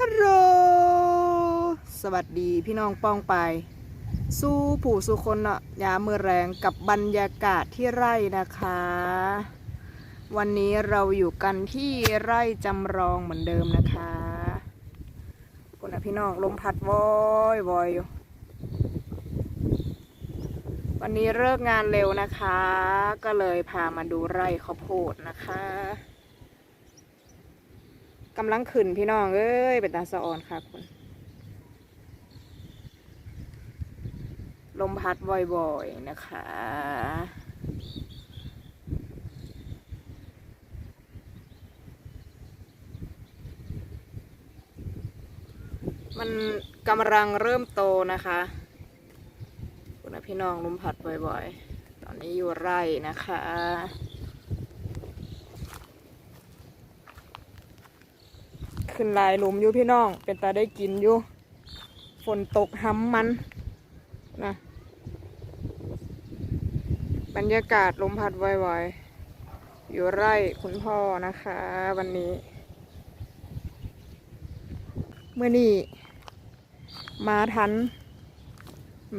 ฮัลโหลสวัสดีพี่น้องป้องไป สู้ผู้สู้คนเนาะยามมือแรงกับบรรยากาศที่ไร่นะคะ วันนี้เราอยู่กันที่ไร่จำลองเหมือนเดิมนะคะคุณนะพี่น้องลมพัดวอยวอยอยู่วันนี้เลิกงานเร็วนะคะ ก็เลยพามาดูไร่ข้าวโพดนะคะ กำลังขึ้นพี่น้องเอ้ยเป็นตาสะออนค่ะคุณลมพัดบ่อยๆนะคะ มันกำลังเริ่มโตนะคะคุณนะพี่น้องลมพัดบ่อยๆ ตอนนี้อยู่ไร่นะคะ ขึ้นลายหลุมอยู่พี่น้อง เป็นตาได้กินอยู่ ฝนตกห้ำมันนะบรรยากาศลมพัดไวๆ อยู่ไร่คุณพ่อนะคะ วันนี้ เมื่อนี้มาทัน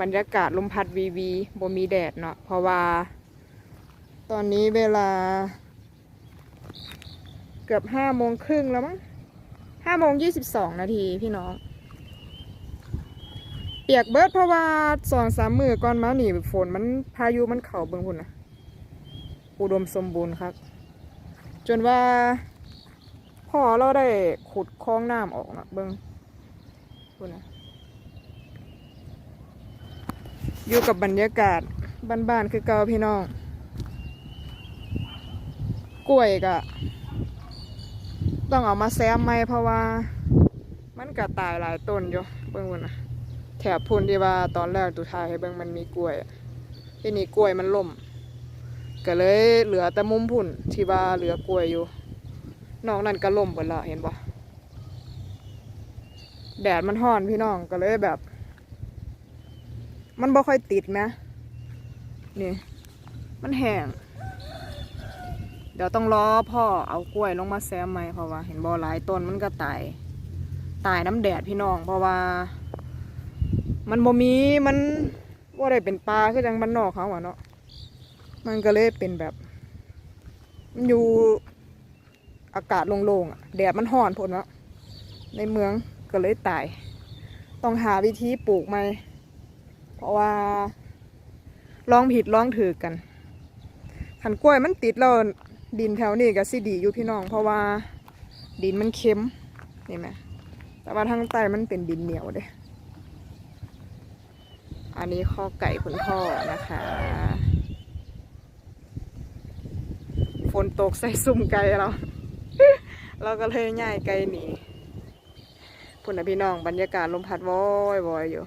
บรรยากาศลมพัดวีวีบ่มีแดดเนาะเพราะว่า ตอนนี้เวลา เกือบห้าโมงครึ่งแล้วมั้ง ห้าโมงยี่สิบสองนาทีพี่น้อง เปียกเบิดเพราะว่าสองสามมือก่อนมาหนีฝนมันพายุมันเข่าเบิ่งพุ่นนะอุดมสมบูรณ์ครับ จนว่าพ่อเราได้ขุดคลองน้ำออกนะเบิ่งพุ่นนะอยู่กับบรรยากาศบ้านๆคือเก่าพี่น้อง กล้วยกะ ต้องเอามาแซมไหมเพราะว่า มันก็ตายหลายต้นอยู่เบิ่งพุ่นนะแถบพูนที่ว่าตอนแรกตุทายให้เบิ่งมันมีกล้วยอะที่นี่กล้วยมันล่ม ก็เลยเหลือแต่มุมพุ่นที่ว่าเหลือกล้วยอยู่ นอกนั้นก็ล่มหมดละเห็นปะแดดมันห้อนพี่น้องก็เลยแบบ มันบ่ค่อยติดนะนี่ มันแห้ง เดี๋ยวต้องรอพ่อเอากล้วยลงมาแซมใหม่เพราะว่า เห็นบ่อหลายต้นมันก็ตาย ตายน้ำแดดพี่น้อง เพราะว่า มันบ่มีมันว่าได้เป็นปลาคือจังบ้านนอกเขาอะเนาะมันก็เลยเป็นแบบ มันอยู่อากาศโล่งๆอะแดดมันห่อนพนเนาะในเมืองก็เลยตาย ต้องหาวิธีปลูกใหม่เพราะว่าลองผิดลองถือกันขันกล้วยมันติดแล้ว ดินแถวนี้ก็สิดีอยู่พี่น้อง เพราะว่าดินมันเค็มนี่ไหมแต่ว่าทางใต้มันเป็นดินเหนียวเด้อันนี้ข้อไก่คุณพ่อนะคะ ฝนตกใส่ซุ่มไก่เรา เราก็เลยย่ายไก่หนีพุ่นนะพี่น้องบรรยากาศลมพัดวอยวอยอยู่